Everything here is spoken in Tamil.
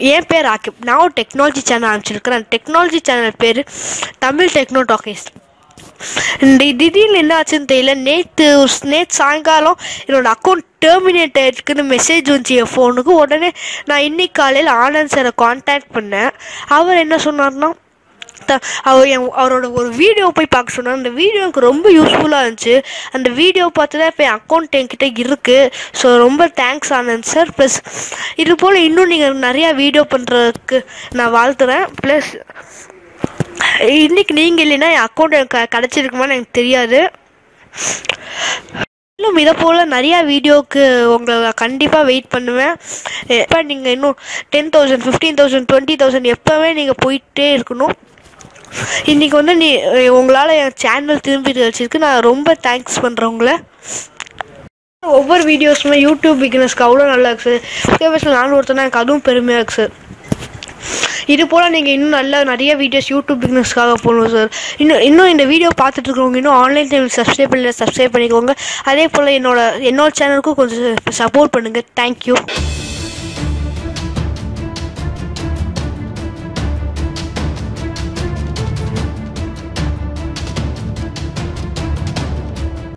என் பேர் ஆக்கிப் நான் ஒரு டெக்னாலஜி சேனல் ஆரம்பிச்சிருக்கிறேன். டெக்னாலஜி சேனல் பேர் தமிழ் டெக்னோ டாக்கிஸ் இந்த திடீர்னு என்ன ஆச்சுன்னு தெரியல. நேற்று நேற்று சாயங்காலம் என்னோடய அக்கௌண்ட் டெர்மினேட் ஆகிருக்குன்னு மெசேஜ் வந்துச்சு என் ஃபோனுக்கு உடனே நான் இன்னைக்கு காலையில் ஆனந்த் சாரை காண்டாக்ட் பண்ணேன். அவர் என்ன சொன்னார்னா அவர் என் அவரோட ஒரு வீடியோ போய் பார்க்க சொன்னார் அந்த வீடியோ எனக்கு ரொம்ப யூஸ்ஃபுல்லாக இருந்துச்சு. அந்த வீடியோ பார்த்து தான் இப்போ என் அக்கௌண்ட் என்கிட்ட இருக்குது ஸோ ரொம்ப தேங்க்ஸ் ஆனந்த் சார் ப்ளஸ் இது போல் இன்னும் நீங்கள் நிறையா வீடியோ பண்ணுறதுக்கு நான் வாழ்த்துறேன். ப்ளஸ் இன்னைக்கு நீங்கள் இல்லைன்னா என் அக்கௌண்ட் எனக்கு கிடச்சிருக்குமான்னு எனக்கு தெரியாது. இன்னும் இதை போல் நிறையா வீடியோவுக்கு உங்களை கண்டிப்பாக வெயிட் பண்ணுவேன். எப்போ நீங்கள் இன்னும் ten thousand fifteen thousand twenty thousand எப்போவே நீங்கள் போயிட்டே இருக்கணும். இன்றைக்கி வந்து நீ உங்களால் என் சேனல் திரும்பி வச்சிருக்கு. நான் ரொம்ப தேங்க்ஸ் பண்ணுறேன் உங்களை. ஒவ்வொரு வீடியோஸுமே யூடியூப் பிகினஸ்க்கு அவ்வளோ நல்லா இருக்கு சார் சப்ஸ்கிரைபர்ஸில் நானும் ஒருத்தனா எனக்கு அதுவும் பெருமையாக இருக்குது சார் இது போல் நீங்கள் இன்னும் நல்ல நிறைய வீடியோஸ் யூடியூப் பிகினஸ்க்காக போகணும் சார் இன்னும் இன்னும் இந்த வீடியோ பார்த்துட்டு இருக்கிறவங்க இன்னும் ஆன்லைன் டைம் சப்ஸ்கிரைப் பண்ணல சப்ஸ்கிரைப் பண்ணிக்கோங்க. அதே போல் என்னோட என்னோட சேனலுக்கும் கொஞ்சம் சப்போர்ட் பண்ணுங்கள் தேங்க்யூ